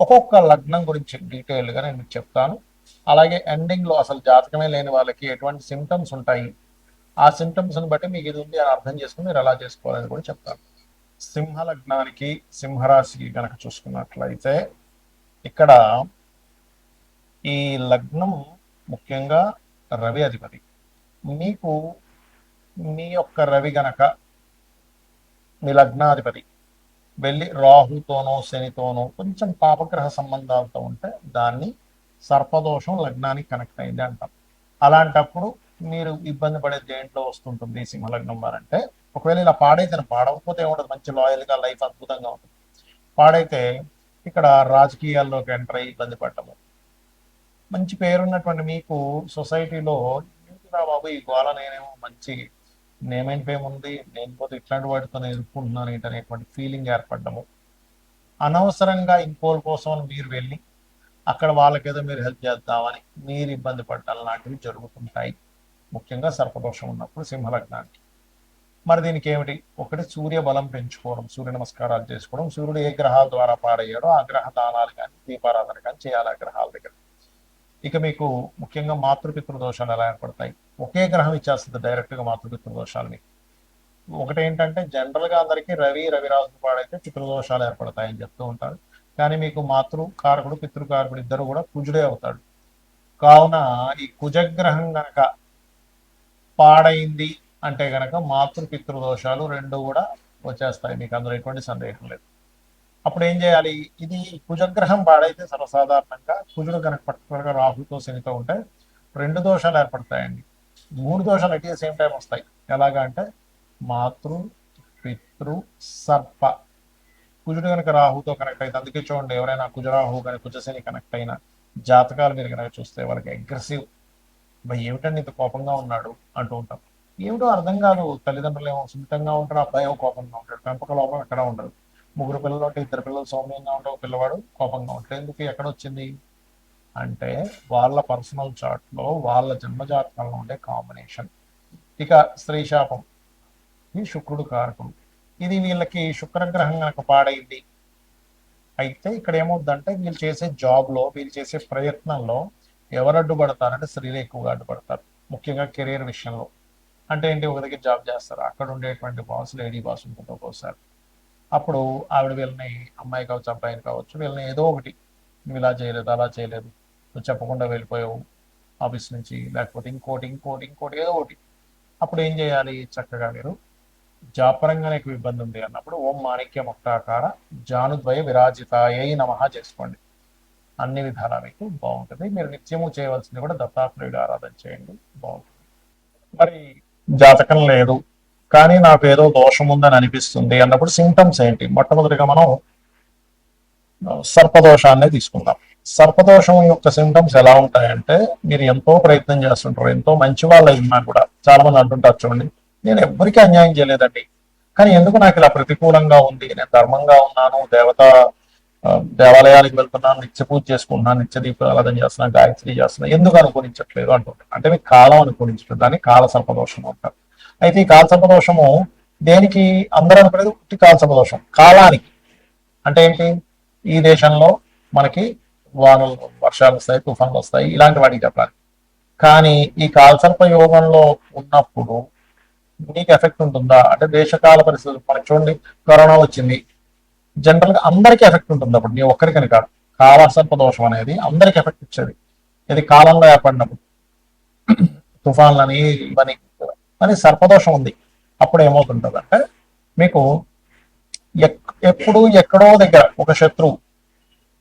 ఒక్కొక్క లగ్నం గురించి డీటెయిల్గా నేను మీకు చెప్తాను. అలాగే ఎండింగ్లో అసలు జాతకమే లేని వాళ్ళకి ఎటువంటి సిమ్టమ్స్ ఉంటాయి ఆ సిమ్టమ్స్ని బట్టి మీకు ఇది ఉంది అని అర్థం చేసుకుని మీరు ఎలా చేసుకోవాలని కూడా చెప్తాను. సింహ లగ్నానికి సింహరాశికి కనుక చూసుకున్నట్లయితే ఇక్కడ ఈ లగ్నం ముఖ్యంగా రవి అధిపతి. మీకు మీ యొక్క రవి గనక మీ లగ్నాధిపతి వెళ్ళి రాహుతోనో శనితోనో కొంచెం పాపగ్రహ సంబంధాలతో ఉంటే దాన్ని సర్పదోషం లగ్నానికి కనెక్ట్ అయింది అంటాం. అలాంటప్పుడు మీరు ఇబ్బంది పడే దేంట్లో వస్తుంటుంది సింహలగ్నం వారంటే ఒకవేళ ఇలా పాడైతే పాడకపోతే ఏముండదు మంచి లాయల్గా లైఫ్ అద్భుతంగా ఉంటుంది. పాడైతే ఇక్కడ రాజకీయాల్లోకి ఎంటర్ అయ్యి ఇబ్బంది పడటము. మంచి పేరున్నటువంటి మీకు సొసైటీలో బాబు ఈ గోళ నేనేమో మంచి నేమ్ అండ్ ఫేమ్ ఉంది నేను పోతే ఇట్లాంటి వాటితో ఎదుర్కొంటున్నాను ఏంటి అనేటువంటి ఫీలింగ్ ఏర్పడము అనవసరంగా ఇంకోల కోసం మీరు వెళ్ళి అక్కడ వాళ్ళకేదో మీరు హెల్ప్ చేద్దామని మీరు ఇబ్బంది పడ్డాలు లాంటివి జరుగుతుంటాయి. ముఖ్యంగా సర్పదోషం ఉన్నప్పుడు సింహలగ్నానికి. మరి దీనికి ఏమిటి ఒకటి సూర్య బలం పెంచుకోవడం సూర్య నమస్కారాలు చేసుకోవడం సూర్యుడు ఏ గ్రహాల ద్వారా పాడయ్యాడో ఆ గ్రహ దానాలు కానీ దీపారాధన కానీ చేయాలి ఆ గ్రహాల దగ్గర. ఇక మీకు ముఖ్యంగా మాతృపితృ దోషాలు ఎలా ఏర్పడతాయి? ఒకే గ్రహం ఇచ్చేస్తుంది డైరెక్ట్గా మాతృపితృ దోషాలు మీకు ఒకటి ఏంటంటే జనరల్గా అందరికీ రవి రవిరాజు పాడైతే పితృదోషాలు ఏర్పడతాయని చెప్తూ ఉంటారు కానీ మీకు మాతృ కారకుడు పితృకారకుడు ఇద్దరు కూడా కుజుడే అవుతాడు. కావున ఈ కుజగ్రహం గనక పాడైంది అంటే గనక మాతృ పితృదోషాలు రెండు కూడా వచ్చేస్తాయి. మీకు అందులో ఎటువంటి సందేహం లేదు. అప్పుడు ఏం చేయాలి? ఇది కుజగ్రహం పాడైతే సర్వసాధారణంగా కుజుడు కనుక పర్టికులర్గా రాహుతో శనితో ఉంటే రెండు దోషాలు ఏర్పడతాయండి. మూడు దోషాలు అట్ సేమ్ టైం వస్తాయి. ఎలాగా అంటే మాతృ పితృ సర్ప. కుజుడు కనుక రాహుతో కనెక్ట్ అయితే అందుకే చూడండి ఎవరైనా కుజరాహు కానీ కుజశని కనెక్ట్ అయిన జాతకాలు మీరు కనుక చూస్తే వాళ్ళకి అగ్రెసివ్ భయ్ ఏమిటండి ఇంత కోపంగా ఉన్నాడు? అంటూ ఉంటాం. ఏమిటో అర్థం కాదు. తల్లిదండ్రులు ఏమో సున్నితంగా ఉంటాడు అబ్బాయి కోపంగా ఉంటాడు. పెంపక లోపం ఎక్కడ ఉండదు. ముగ్గురు పిల్లలు ఉంటే ఇద్దరు పిల్లలు సౌమ్యంగా ఉంటే ఒక పిల్లవాడు కోపంగా ఉంటాడు. ఎందుకు? ఎక్కడ వచ్చింది? అంటే వాళ్ళ పర్సనల్ చార్ట్లో వాళ్ళ జన్మజాతకంలో ఉండే కాంబినేషన్. ఇక స్త్రీ శాపం. ఈ శుక్రుడు కారకం. ఇది వీళ్ళకి శుక్రగ్రహం కనుక పాడైంది. అయితే ఇక్కడ ఏమవుద్దంటే వీళ్ళు చేసే జాబ్లో వీళ్ళు చేసే ప్రయత్నంలో ఎవరు అడ్డుపడతారంటే స్త్రీలు ఎక్కువగా అడ్డుపడతారు. ముఖ్యంగా కెరీర్ విషయంలో. అంటే ఏంటి? ఒక దగ్గర జాబ్ చేస్తారు. అక్కడ ఉండేటువంటి బాస్ లేడీ బాస్ ఉంటుంది ఒక్కోసారి. అప్పుడు ఆవిడ వీళ్ళని అమ్మాయి కావచ్చు అబ్బాయిని కావచ్చు వీళ్ళని ఏదో ఒకటి. నువ్వు ఇలా చేయలేదు అలా చేయలేదు. నువ్వు చెప్పకుండా వెళ్ళిపోయావు ఆఫీస్ నుంచి లేకపోతే ఇంకోటి ఇంకోటి ఇంకోటి ఏదో ఒకటి. అప్పుడు ఏం చేయాలి చక్కగా మీరు? జాపరంగా నీకు ఇబ్బంది ఉంది అన్నప్పుడు ఓం మాణిక్య ముక్తాకార జానుద్వయ విరాజితాయై నమ చేసుకోండి. అన్ని విధాలా మీకు బాగుంటుంది. మీరు నిత్యము చేయవలసింది కూడా దత్తాత్రేయుడు ఆరాధన చేయండి. బాగుంటుంది. మరి జాతకం లేదు. కానీ నాకు ఏదో దోషం ఉందని అనిపిస్తుంది అన్నప్పుడు సింటమ్స్ ఏంటి? మొట్టమొదటిగా మనం సర్పదోషాన్ని తీసుకుందాం. సర్పదోషం యొక్క సిమ్టమ్స్ ఎలా ఉంటాయంటే మీరు ఎంతో ప్రయత్నం చేస్తుంటారు ఎంతో మంచి వాళ్ళు ఉన్నా కూడా చాలా మంది అంటుంటారు చూడండి నేను ఎవ్వరికీ అన్యాయం చేయలేదండి. కానీ ఎందుకు నాకు ఇలా ప్రతికూలంగా ఉంది? నేను ధర్మంగా ఉన్నాను దేవత దేవాలయాలకు దేవాలయానికి వెళ్తున్నాను నిత్య పూజ చేసుకుంటున్నాను నిత్య దీపారాధన చేస్తున్నాను గాయత్రి చేస్తున్నాను ఎందుకు అనుకూలించట్లేదు అంటుంటారు. అంటే మీకు కాలం అనుకూలించట్లేదు దాన్ని కాల సర్పదోషం అంటారు. అయితే ఈ కాల సర్పదోషము దేనికి అందరూ అనుకునేది కాల సర్పదోషం. కాలానికి. అంటే ఏంటి? ఈ దేశంలో మనకి వానలు వర్షాలు వస్తాయి తుఫాన్లు వస్తాయి ఇలాంటి వాటికి చెప్పాలి. కానీ ఈ కాలసర్ప యోగంలో ఉన్నప్పుడు నీకు ఎఫెక్ట్ ఉంటుందా? అంటే దేశకాల పరిస్థితులు మనకి చూడండి కరోనా వచ్చింది. జనరల్గా అందరికీ ఎఫెక్ట్ ఉంటుంది అప్పుడు నీ ఒక్కరికని కాదు. కాలసర్ప దోషం అనేది అందరికి ఎఫెక్ట్ ఇచ్చేది. ఇది కాలంలో ఏర్పడినప్పుడు. తుఫాన్లని ఇవన్నీ అని సర్పదోషం ఉంది. అప్పుడు ఏమవుతుంటుంది అంటే మీకు ఎక్- ఎప్పుడు ఎక్కడో దగ్గర ఒక శత్రువు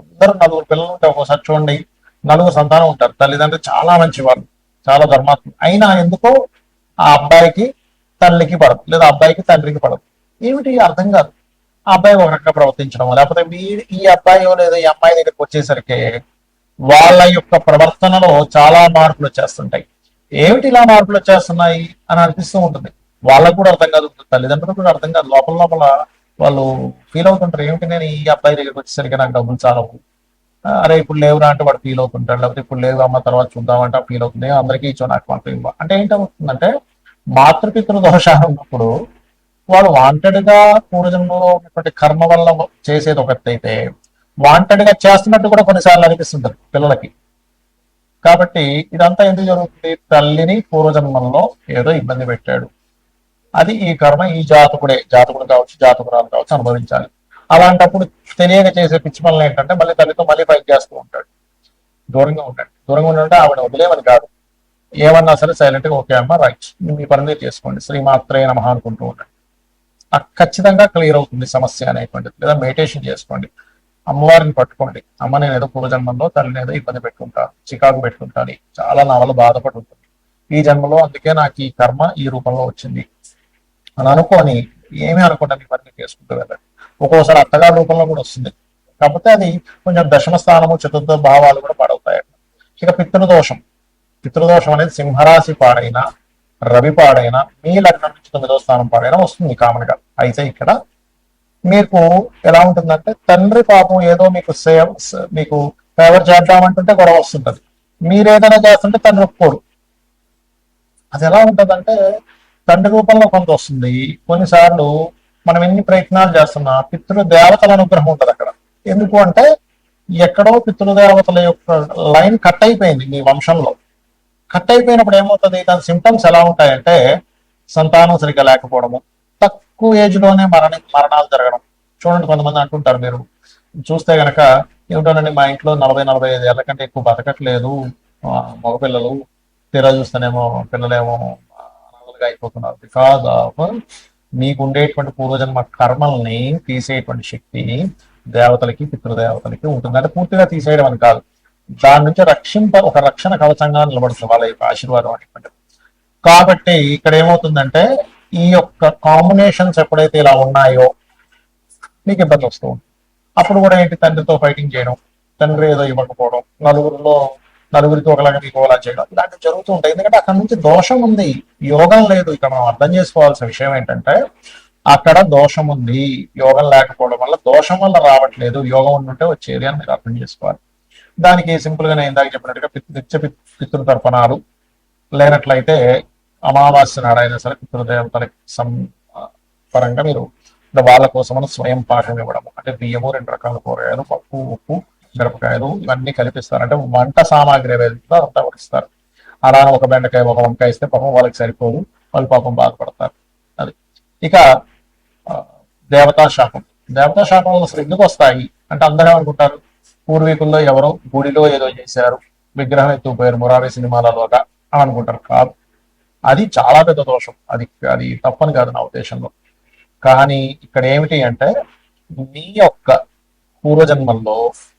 అందరూ నలుగురు పిల్లలు ఉంటే ఒక్కోసారి చూడండి నలుగురు సంతానం ఉంటారు. తల్లిదండ్రులు చాలా మంచి చాలా ధర్మాత్మ అయినా ఎందుకో ఆ అబ్బాయికి తల్లికి పడదు లేదా అబ్బాయికి తండ్రికి పడదు. ఏమిటి అర్థం కాదు? ఆ అబ్బాయి ఒక రకంగా ప్రవర్తించడం లేకపోతే వీ- ఈ అబ్బాయి లేదా ఈ అమ్మాయి దగ్గరికి వచ్చేసరికి వాళ్ళ యొక్క ప్రవర్తనలో చాలా మార్పులు వచ్చేస్తుంటాయి. ఏమిటి ఇలా మార్పులు వచ్చేస్తున్నాయి అని అనిపిస్తూ ఉంటుంది. వాళ్ళకు కూడా అర్థం కాదు తల్లిదండ్రులకు కూడా అర్థం కాదు. లోపల లోపల వాళ్ళు ఫీల్ అవుతుంటారు. ఏమిటి నేను ఈ అబ్బాయి దగ్గరికి వచ్చేసరికి నాకు డబ్బులు చాలవు అరే ఇప్పుడు లేవురా అంటే వాడు ఫీల్ అవుతుంటాడు. లేకపోతే ఇప్పుడు లేవు అమ్మ తర్వాత చూద్దామంటే ఫీల్ అవుతుంది. అందరికీ ఇచ్చో నాకు మాత్రం ఇవ్వ. అంటే ఏంటవుతుందంటే మాతృపితృ దోషాలు ఉన్నప్పుడు వాడు వాంటెడ్గా పూర్వజన్మలో ఉన్నటువంటి కర్మ వల్ల చేసేది ఒకటి అయితే వాంటెడ్గా చేస్తున్నట్టు కూడా కొన్నిసార్లు అనిపిస్తుంటారు పిల్లలకి. కాబట్టి ఇదంతా ఎందుకు జరుగుతుంది? తల్లిని పూర్వజన్మంలో ఏదో ఇబ్బంది పెట్టాడు. అది ఈ కర్మ ఈ జాతకుడే జాతకుడు కావచ్చు జాతకురాలు కావచ్చు అనుభవించాలి. అలాంటప్పుడు తెలియక చేసే పిచ్చి పనులు ఏంటంటే మళ్ళీ తల్లితో మళ్ళీ ఫైట్ చేస్తూ ఉంటాడు. దూరంగా ఉంటాడు దూరంగా ఉండాలంటే ఆవిడ వదిలేమని కాదు. ఏమన్నా సరే సైలెంట్గా ఓకే అమ్మ రైట్ మీ పని చేసుకోండి. శ్రీమాత్రే నమః అనుకుంటూ ఉండండి. ఆ ఖచ్చితంగా క్లియర్ అవుతుంది సమస్య అనేటువంటిది. లేదా మెడిటేషన్ చేసుకోండి. అమ్మవారిని పట్టుకోండి. అమ్మ నేను ఏదో పూర్వజన్మంలో తల్లిని ఏదో ఇబ్బంది పెట్టుకుంటాను చికాకు పెట్టుకుంటాను చాలా నా వల్ల బాధపడి ఉంటుంది. ఈ జన్మలో అందుకే నాకు ఈ కర్మ ఈ రూపంలో వచ్చింది. అని అనుకొని ఏమీ అనుకుంటా మీ పని చేసుకుంటూ వెళ్ళండి. ఒక్కోసారి అత్తగారి రూపంలో కూడా వస్తుంది. కాకపోతే అది కొంచెం దశమ స్థానము చతుర్థ భావాలు కూడా పాడవుతాయి. ఇక పితృదోషం. పితృదోషం అనేది సింహరాశి పాడైనా రవి పాడైనా మీ లగ్నం నుంచి తొమ్మిదో స్థానం పాడైనా వస్తుంది కామన్గా అయితే ఇక్కడ మీకు ఎలా ఉంటుందంటే తండ్రి పాపం ఏదో మీకు సేవ మీకు ఫేవర్ చేద్దామంటుంటే గొడవ వస్తుంటది. మీరు ఏదైనా చేస్తుంటే తండ్రి ఒప్పుకోడు అది ఎలా ఉంటదంటే తండ్రి రూపంలో కొంత వస్తుంది. కొన్నిసార్లు మనం ఎన్ని ప్రయత్నాలు చేస్తున్నా పితృ దేవతల అనుగ్రహం ఉంటుంది అక్కడ. ఎందుకు అంటే ఎక్కడో పితృదేవతల యొక్క లైన్ కట్ అయిపోయింది మీ వంశంలో. కట్ అయిపోయినప్పుడు ఏమవుతుంది? దాని సిమ్టమ్స్ ఎలా ఉంటాయంటే సంతానం సరిగ్గా లేకపోవడము తక్కువ ఏజ్లోనే మరణ మరణాలు జరగడం. చూడండి కొంతమంది అంటుంటారు మీరు. చూస్తే గనక ఏమిటోనండి మా ఇంట్లో నలభై నలభై ఐదు ఏళ్ళ కంటే ఎక్కువ బతకట్లేదు. ఆ, మగపిల్లలు తీరా చూస్తేనేమో పిల్లలేమో అనాథలుగా అయిపోతున్నారు. బికాజ్ ఆఫ్ మీకు ఉండేటువంటి పూర్వజన్మ కర్మల్ని తీసేటువంటి శక్తి దేవతలకి పితృదేవతలకి ఉంటుంది అంటే పూర్తిగా తీసేయడం అని కాదు. దాని నుంచి రక్షింప ఒక రక్షణ కవచంగా నిలబడుతుంది వాళ్ళ యొక్క ఆశీర్వాదం అనేటువంటి కాబట్టి ఇక్కడ ఏమవుతుందంటే ఈ యొక్క కాంబినేషన్స్ ఎప్పుడైతే ఇలా ఉన్నాయో మీకు ఇబ్బంది వస్తూ ఉంటుంది. అప్పుడు కూడా ఏంటి? తండ్రితో ఫైటింగ్ చేయడం తండ్రి ఏదో ఇవ్వకపోవడం నలుగురిలో నలుగురికి ఒకలాగా మీకు ఒకలా చేయడం. ఇలాంటివి జరుగుతూ ఉంటాయి. ఎందుకంటే అక్కడ నుంచి దోషం ఉంది. యోగం లేదు. ఇక్కడ మనం అర్థం చేసుకోవాల్సిన విషయం ఏంటంటే అక్కడ దోషం ఉంది. యోగం లేకపోవడం వల్ల దోషం వల్ల రావట్లేదు. యోగం ఉండుంటే వచ్చేది అని మీరు అర్థం చేసుకోవాలి. దానికి సింపుల్గా నేను ఇందాక చెప్పినట్టుగా పిత్ నిత్య పితృ తర్పణాలు లేనట్లయితే అమావాస్య నాడైనా సరే పితృదేవతలకి సం పరంగా మీరు వాళ్ళ కోసమని స్వయం పాఠం ఇవ్వడం అంటే బియ్యము రెండు రకాల కూరగాయలు పప్పు ఉప్పు మిరపకాయలు ఇవన్నీ కలిపిస్తారు. అంటే వంట సామాగ్రి ఏదైతే అంతా ఇస్తారు అలా ఒక బెండకాయ ఒక వంకాయ ఇస్తే పాపం వాళ్ళకి సరిపోదు. వాళ్ళు పాపం బాధపడతారు. అది. ఇక ఆ, దేవతా శాపం. దేవతా శాపం అసలు ఎందుకు వస్తాయి? అంటే అందరూ అనుకుంటారు పూర్వీకుల్లో ఎవరో గుడిలో ఏదో చేశారు విగ్రహం ఎత్తుకుపోయారు మురారి సినిమాలలోగా అని అనుకుంటారు. కాదు. అది చాలా పెద్ద దోషం. అది అది తప్పని కాదు నా ఉద్దేశంలో. కానీ ఇక్కడ ఏమిటి అంటే మీ యొక్క పూర్వజన్మల్లో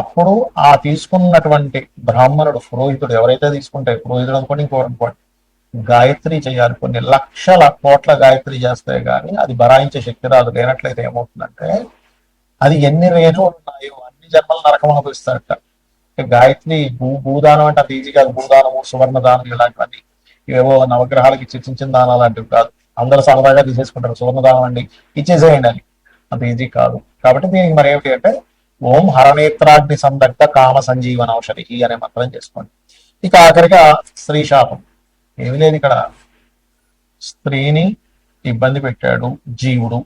అప్పుడు ఆ తీసుకున్నటువంటి బ్రాహ్మణుడు పురోహితుడు ఎవరైతే తీసుకుంటే పురోహితుడు అనుకోండి ఇంకోటి అనుకోండి గాయత్రి చేయాలి. కొన్ని లక్షల కోట్ల గాయత్రి చేస్తే గానీ అది బరాయించే శక్తి రాదు. లేనట్లయితే ఏమవుతుందంటే అది ఎన్ని రేణులు ఉన్నాయో అన్ని జన్మలు నరకం అనుభవిస్తారట. గాయత్రి భూ భూదానం అంటే అది ఈజీ కాదు. భూదానము సువర్ణ దానం ఇలాంటివన్నీ. ఇవేవో నవగ్రహాలకి చర్చించిన చిన్న చిన్న లాంటివి కాదు. అందరూ సరదాగా తీసేసుకుంటారు. సువర్ణ దానం అండి ఇచ్చేసేయండి అని. అంత ఈజీ కాదు. కాబట్టి దీనికి మరి ఏమిటి అంటే ఓం హరనేత్రాగ్ని సందగ్ధ కామ సంజీవన ఔషధి అనే మంత్రం చేసుకోండి. ఇక ఆఖరిగా స్త్రీ శాపం. ఏమి లేదు ఇక్కడ. స్త్రీని ఇబ్బంది పెట్టాడు జీవుడు.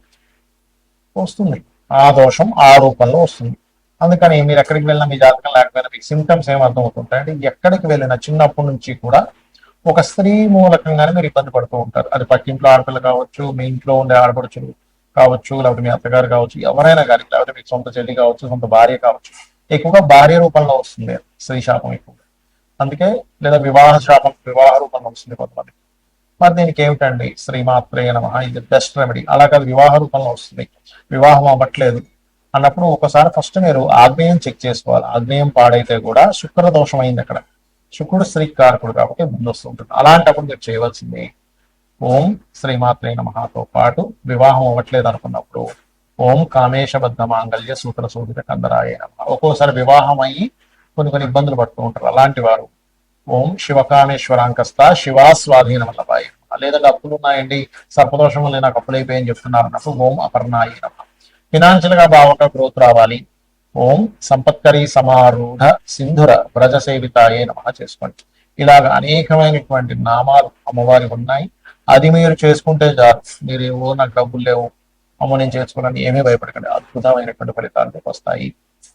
వస్తుంది. ఆ దోషం ఆ రూపంలో వస్తుంది. అందుకని మీరు ఎక్కడికి వెళ్ళినా మీ జాతకం లేకపోయినా మీకు సిమ్టమ్స్ ఏం అర్థం ఎక్కడికి వెళ్ళినా చిన్నప్పటి నుంచి కూడా ఒక స్త్రీ మూలకంగానే మీరు ఇబ్బంది పడుతూ ఉంటారు. అది పక్కింట్లో ఆడపిల్ల కావచ్చు మీ ఇంట్లో ఉండే ఆడపడుచులు కావచ్చు లేకపోతే మీ అత్తగారు కావచ్చు ఎవరైనా కానీ లేకపోతే మీకు సొంత చెల్లి కావచ్చు సొంత భార్య కావచ్చు ఎక్కువగా భార్య రూపంలో వస్తుంది స్త్రీ శాపం ఎక్కువగా. అందుకే లేదా వివాహ శాపం వివాహ రూపంలో వస్తుంది కొంతమంది. మరి దీనికి ఏమిటండి? శ్రీమాత్రే నమ ఇది బెస్ట్ రెమెడీ అలా కాదు వివాహ రూపంలో వస్తుంది. వివాహం అవ్వట్లేదు అన్నప్పుడు ఒకసారి ఫస్ట్ మీరు ఆగ్నేయం చెక్ చేసుకోవాలి. ఆగ్నేయం పాడైతే కూడా శుక్ర దోషం అయింది అక్కడ. శుక్రుడు స్త్రీ కారకుడు కాబట్టి ముందు వస్తుంటుంది అలాంటప్పుడు మీరు చేయవలసింది ఓం శ్రీమాత్రే నమతో పాటు వివాహం అవ్వట్లేదు అనుకున్నప్పుడు ఓం కామేశబద్ధ మాంగళ్య సూత్ర సూచిత కందరాయ నమ. ఒక్కోసారి వివాహం అయ్యి కొన్ని కొన్ని ఇబ్బందులు పడుతూ ఉంటారు. అలాంటి వారు ఓం శివకామేశ్వరాంకస్త శివా స్వాధీనం లేదంటే అప్పులు ఉన్నాయండి సర్పదోషం వల్ల నాకు అప్పులు అయిపోయాయని చెప్తున్నారు అన్నప్పుడు ఓం అపర్ణాయ నమ. ఫినాన్షియల్గా బాగా గ్రోత్ రావాలి. ఓం సంపత్కరి సమారూఢ సింధుర వ్రజ సేవితాయే నమ చేసుకోండి. ఇలాగ అనేకమైనటువంటి నామాలు అమ్మవారి ఉన్నాయి. అది మీరు చేసుకుంటే చాలు. మీరు ఏవో నాకు డబ్బులు లేవు. అమ్మ నేను చేసుకోవాలని ఏమీ భయపడకండి. అద్భుతమైనటువంటి ఫలితాలు వస్తాయి.